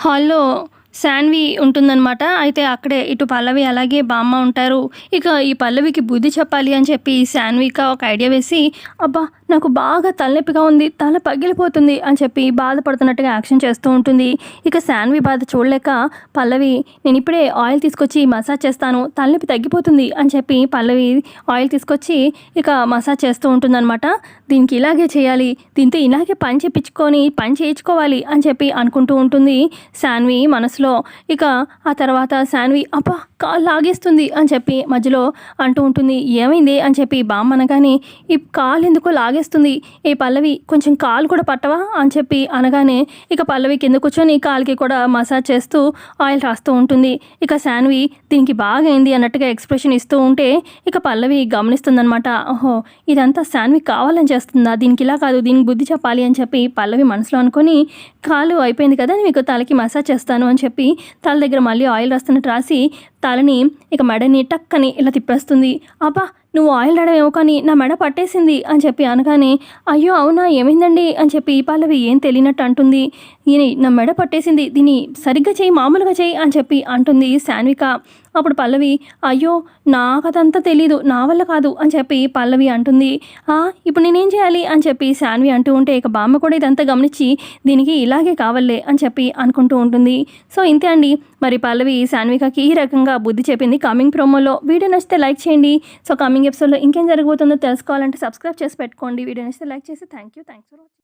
Hello Shanvi ఉంటుందన్నమాట. అయితే అక్కడే ఇటు పల్లవి అలాగే బామ్మ ఉంటారు. ఇక ఈ పల్లవికి బుద్ధి చెప్పాలి అని చెప్పి శాన్విక ఒక ఐడియా వేసి అబ్బా నాకు బాగా తలనొప్పిగా ఉంది తల పగిలిపోతుంది అని చెప్పి బాధపడుతున్నట్టుగా యాక్షన్ చేస్తూ ఉంటుంది. ఇక శాన్వి బాధ చూడలేక పల్లవి నేను ఇప్పుడే ఆయిల్ తీసుకొచ్చి మసాజ్ చేస్తాను తలనొప్పి తగ్గిపోతుంది అని చెప్పి పల్లవి ఆయిల్ తీసుకొచ్చి ఇక మసాజ్ చేస్తూ ఉంటుందన్నమాట. దీనికి ఇలాగే చేయాలి దీంతో ఇలాగే పని చేపించుకొని పని చేయించుకోవాలి అని చెప్పి అనుకుంటూ ఉంటుంది. శాన్వి మనసులో ఇక ఆ తర్వాత శాన్వి అబ్బా కాలు లాగేస్తుంది అని చెప్పి మధ్యలో అంటూ ఉంటుంది. ఏమైంది? అని చెప్పి బామ్మ అనగానే ఈ కాలు ఎందుకో లాగేస్తుంది? ఈ పల్లవి కొంచెం కాలు కూడా పట్టవా? అని చెప్పి అనగానే ఇక పల్లవి కింద కూర్చొని కాలుకి కూడా మసాజ్ చేస్తూ ఆయిల్ రాస్తూ ఉంటుంది. ఇక శాన్వి దీనికి బాగా అయింది అన్నట్టుగా ఎక్స్ప్రెషన్ ఇస్తూ ఉంటే ఇక పల్లవి గమనిస్తుందనమాట ఓహో ఇదంతా శాన్వి కావాలని చేస్తుందా? దీనికి ఇలా కాదు దీనికి బుద్ధి చెప్పాలి అని చెప్పి పల్లవి మనసులో అనుకొని కాలు అయిపోయింది కదా మీకు తలకి మసాజ్ చేస్తాను అని చెప్పి తల దగ్గర మళ్ళీ ఆయిల్ రాస్తున్నట్టు రాసి తలని ఇక మెడని టక్కని ఇలా తిప్పేస్తుంది. అబ్బా నువ్వు ఆయిల్ రావడమేమో కానీ నా మెడ పట్టేసింది అని చెప్పి అనగానే అయ్యో అవునా ఏమైందండి? అని చెప్పి ఈ పల్లవి ఏం తెలియనట్టు అంటుంది. దీని నా మెడ పట్టేసింది దీన్ని సరిగ్గా చేయి మామూలుగా చేయి అని చెప్పి అంటుంది శాన్విక. అప్పుడు పల్లవి అయ్యో నాకదంతా తెలీదు నా వల్ల కాదు అని చెప్పి పల్లవి అంటుంది. "ఆ, ఇప్పుడు నేనేం చేయాలి? అని చెప్పి శాన్వి అంటూ ఉంటే ఇక బామ్మ కూడా ఇదంతా గమనించి దీనికి ఇలాగే కావాలే అని చెప్పి అనుకుంటూ ఉంటుంది. సో ఇంతే అండి. మరి పల్లవి శాన్వికకి ఈ రకంగా బుద్ధి చెప్పింది. కమింగ్ ప్రోమోలో వీడియో నచ్చితే లైక్ చేయండి. సో కమింగ్ ఎపిసోడ్లో ఇంకేం జరగబోతుందో తెలుసుకోవాలంటే సబ్స్క్రైబ్ చేసి పెట్టుకోండి. వీడియో నచ్చితే లైక్ చేసి thank you thanks for watching